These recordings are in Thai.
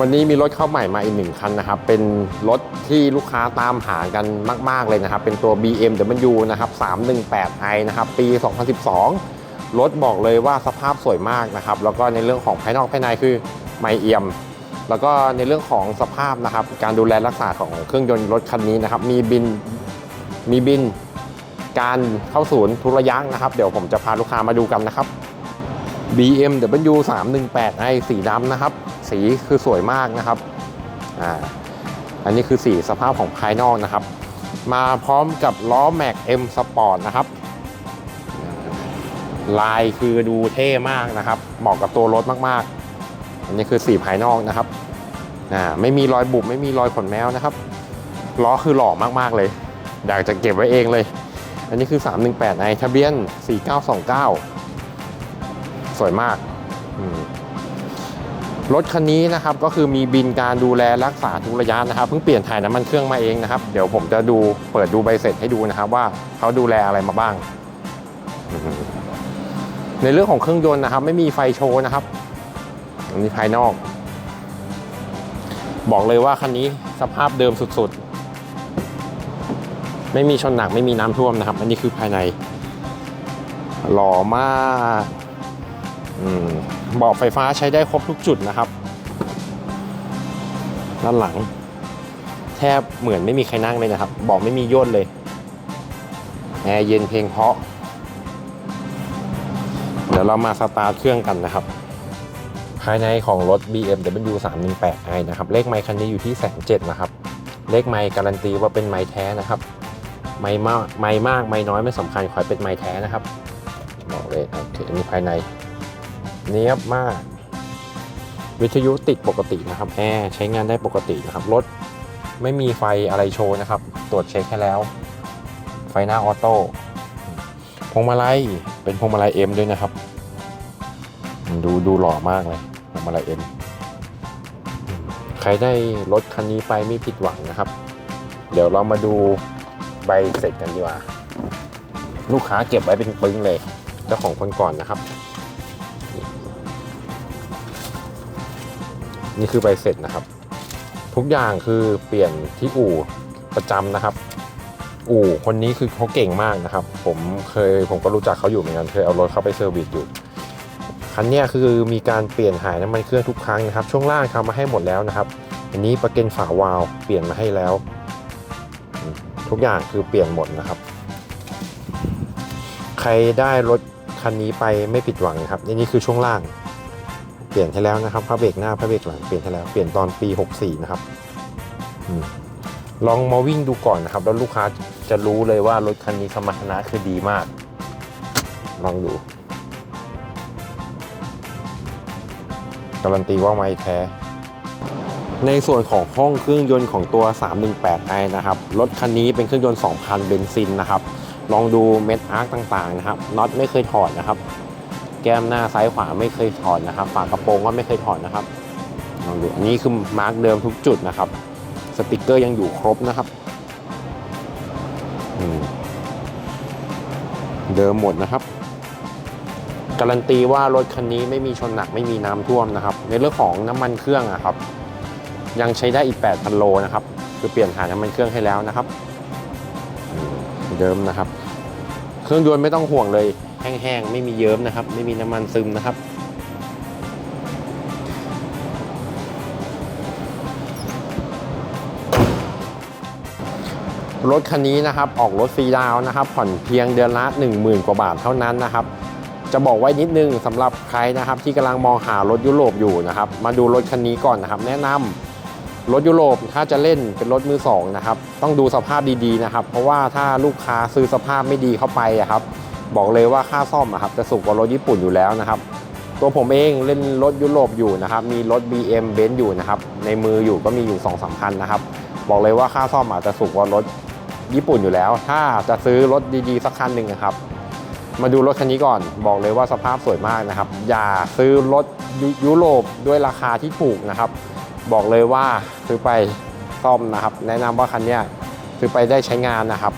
วันนี้มีรถเข้าใหม่มาอีกหนึ่งคันนะครับ เป็นรถที่ลูกค้าตามหากันมาก ๆ เลยนะครับ เป็นตัว BMW นะครับ 318i นะครับ ปี 2012 รถบอกเลยว่าสภาพสวยมากนะครับ แล้วก็ในเรื่องของภายนอกภายในคือไม่เอี่ยม แล้วก็ในเรื่องของสภาพนะครับ การดูแลรักษาของเครื่องยนต์รถคันนี้นะครับ มีบิน มีบิน การเข้าศูนย์ทุระยะนะครับ เดี๋ยวผมจะพาลูกค้ามาดูกันนะครับ BMW 318i สีดำนะครับ สีคือสวยมากนะครับอ่าอันนี้คือสีสภาพของภายนอกนะครับ มาพร้อมกับล้อแม็ก M Sport นะครับ ลายคือดูเท่มากนะครับ เหมาะกับตัวรถมากๆ อันนี้คือสีภายนอกนะครับอ่าไม่มีรอยบุบไม่มีรอยขนแมวนะครับล้อคือหล่อมากๆเลย อยากจะเก็บไว้เองเลย อันนี้คือ 318i ทะเบียน 4929 สวยมากรถคันนี้นะครับก็คือมีบินการดูแลรักษาทุกระยะนะครับเพิ่งเปลี่ยนถ่ายน้ำมันเครื่องมาเองนะครับ เดี๋ยวผมจะดูเปิดดูใบเสร็จให้ดูนะครับ ว่าเขาดูแลอะไรมาบ้าง ในเรื่องของเครื่องยนต์นะครับ ไม่มีไฟโชว์นะครับอันนี้ภายนอก บอกเลยว่าคันนี้สภาพเดิมสุดๆ ไม่มีชนหนักไม่มีน้ำท่วมนะครับ อันนี้คือภายในหล่อมาก เบอกไฟฟ้าใช้ได้ครบทุกจุดนะครับ ด้านหลัง แทบเหมือนไม่มีใครนั่งเลยนะครับบอกไม่มีย่นเลยแอร์เย็นเพลงเพราะ เดี๋ยวเรามาสตาร์ทเครื่องกันนะครับ ภายในของรถ BMW 318i นะครับ เลขไมค์คันนี้อยู่ที่แสนเจ็ดนะครับ เลขไมค์การันตีว่าเป็นไมค์แท้นะครับ ไมค์มากไมค์มากไมค์น้อยไม่สำคัญขอให้เป็นไมค์แท้นะครับ บอกเลยโอเคอันนี้ภายใน เนียบมาก วิทยุติดปกตินะครับแอร์ใช้งานได้ปกตินะครับรถไม่มีไฟอะไรโชว์นะครับ ตรวจเช็คให้แล้ว ไฟหน้าออโต้พวงมาลัยเป็นพวงมาลัยเอ็มด้วยนะครับ ดูดูหล่อมากเลยพวงมาลัยเอ็มใครได้รถคันนี้ไปไม่ผิดหวังนะครับ เดี๋ยวเรามาดูใบเสร็จกันดีกว่า ลูกค้าเก็บไว้เป็นปึ้งเลยเจ้าของคนก่อนนะครับ นี่คือใบเสร็จนะครับ ทุกอย่างคือเปลี่ยนที่อู่ประจำนะครับ อู่คนนี้คือเขาเก่งมากนะครับ ผมเคยผมก็รู้จักเขาอยู่เหมือนกันเคยเอารถเข้าไปเซอร์วิสอยู่คันนี้คือมีการเปลี่ยนหายน้ำมันเครื่องทุกครั้งนะครับ ช่วงล่างทำมาให้หมดแล้วนะครับ อันนี้ประเก็นฝาวาลเปลี่ยนมาให้แล้ว ทุกอย่างคือเปลี่ยนหมดนะครับ ใครได้รถคันนี้ไปไม่ผิดหวังครับอันนี้คือช่วงล่าง เปลี่ยนให้แล้วนะครับพระเบรกหน้าพระเบรกหลังเปลี่ยนให้แล้วเปลี่ยนตอนปี 64 นะครับอลองมาวิ่งดูก่อนนะครับ แล้วลูกค้าจะรู้เลยว่ารถคันนี้สมรรถนะคือดีมาก ลองดู การันตีว่าไม่แท้ในส่วนของห้องเครื่องยนต์ของตัว 318i นะครับ รถคันนี้เป็นเครื่องยนต์ 2,000 เบนซินนะครับ ลองดูเม็ดอาร์คต่างๆนะครับ น็อตไม่เคยถอดนะครับ แก้มหน้าซ้ายขวาไม่เคยถอดนะครับ ฝากระโปรงก็ไม่เคยถอดนะครับลองดูอันนี้คือมาร์กเดิมทุกจุดนะครับ สติกเกอร์ยังอยู่ครบนะครับเดิมหมดนะครับ การันตีว่ารถคันนี้ไม่มีชนหนักไม่มีน้ำท่วมนะครับ ในเรื่องของน้ำมันเครื่องอะครับ ยังใช้ได้อีก8,000โลนะครับ คือเปลี่ยนถ่าน้ำมันเครื่องให้แล้วนะครับ เดิมนะครับ เครื่องยนต์ไม่ต้องห่วงเลย แห้งๆ ไม่มีเยิ้มนะครับ ไม่มีน้ำมันซึมนะครับ รถคันนี้นะครับออกรถฟรีดาวนะครับ ผ่อนเพียงเดือนละ 10,000 กว่าบาทเท่านั้นนะครับจะบอกไว้นิดนึงสำหรับใครนะครับที่กำลังมองหารถยุโรปอยู่นะครับ มาดูรถคันนี้ก่อนนะครับ แนะนำรถยุโรปถ้าจะเล่นเป็นรถมือสองนะครับ ต้องดูสภาพดีๆนะครับ เพราะว่าถ้าลูกค้าซื้อสภาพไม่ดีเข้าไปอะครับ บอกเลยว่าค่าซ่อมอะครับจะสูงกว่ารถญี่ปุ่นอยู่แล้วนะครับ ตัวผมเองเล่นรถยุโรปอยู่นะครับ มีรถ BM b e n z อยู่นะครับ ในมืออยู่ก็มีอยู่2องสามคันนะครับ บอกเลยว่าค่าซ่อมอาจจะสูงกว่ารถญี่ปุ่นอยู่แล้ว ถ้าจะซื้อรถดีๆสักคันหนึ่งนะครับ มาดูรถคันนี้ก่อน บอกเลยว่าสภาพสวยมากนะครับ อย่าซื้อรถยุยุโรปด้วยราคาที่ถูกนะครับ บอกเลยว่าซื้อไปซ่อมนะครับ แนะนำว่าคันนี้ซื้อไปได้ใช้งานนะครับ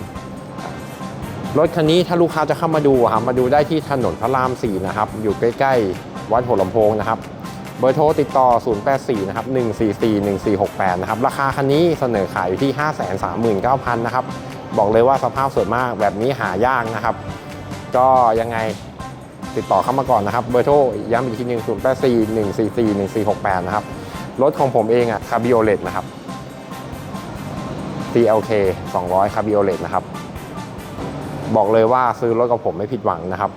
รถคันนี้ถ้าลูกค้าจะเข้ามาดูครับมาดูได้ที่ถนนพระราม4นะครับอยู่ใกล้ๆ วัดหัวลำโพงนะครับเบอร์โทรติดต่อ 084 นะครับ 144 1468 นะครับ ราคาคันนี้เสนอขายอยู่ที่ 539,000 นะครับ บอกเลยว่าสภาพสวยมากแบบนี้หายากนะครับ ก็ยังไงติดต่อเข้ามาก่อนนะครับ เบอร์โทรย้ำอีกทีหนึ่ง084 144 1468 นะครับ รถของผมเองอะคาบิโอเลตนะครับ CLK 200คาบิโอเลตนะครับ บอกเลยว่าซื้อรถกับผมไม่ผิดหวังนะครับ